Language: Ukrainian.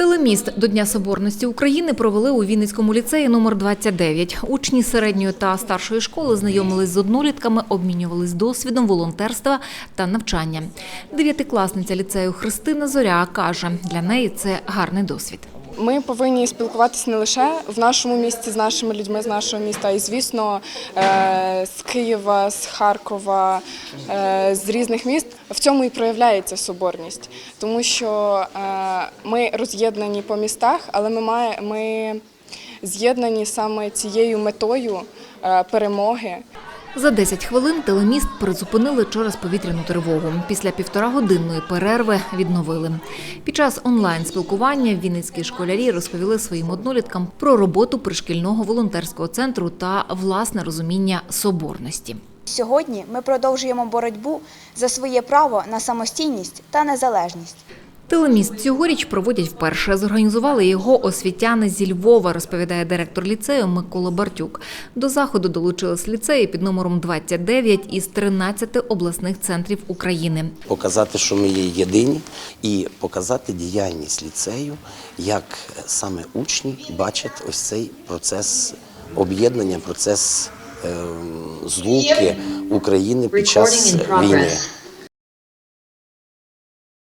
Телеміст до Дня Соборності України провели у Вінницькому ліцеї номер 29. Учні середньої та старшої школи знайомились з однолітками, обмінювались досвідом волонтерства та навчання. Дев'ятикласниця ліцею Христина Зоря каже, для неї це гарний досвід. Ми повинні спілкуватися не лише в нашому місті з нашими людьми з нашого міста, й звісно е, з Києва, з Харкова, е, з різних міст. В цьому і проявляється соборність, тому що е, ми роз'єднані по містах, але ми має, ми з'єднані саме цією метою перемоги. За 10 хвилин телеміст призупинили через повітряну тривогу. Після півторагодинної перерви відновили. Під час онлайн-спілкування вінницькі школярі розповіли своїм одноліткам про роботу пришкільного волонтерського центру та власне розуміння соборності. Сьогодні ми продовжуємо боротьбу за своє право на самостійність та незалежність. Телеміст цьогоріч проводять вперше. Зорганізували його освітяни зі Львова, розповідає директор ліцею Микола Бартюк. До заходу долучились ліцеї під номером 29 із 13 обласних центрів України. показати, що ми є єдині, і показати діяльність ліцею, як саме учні бачать ось цей процес об'єднання, процес ем, злуки України під час війни.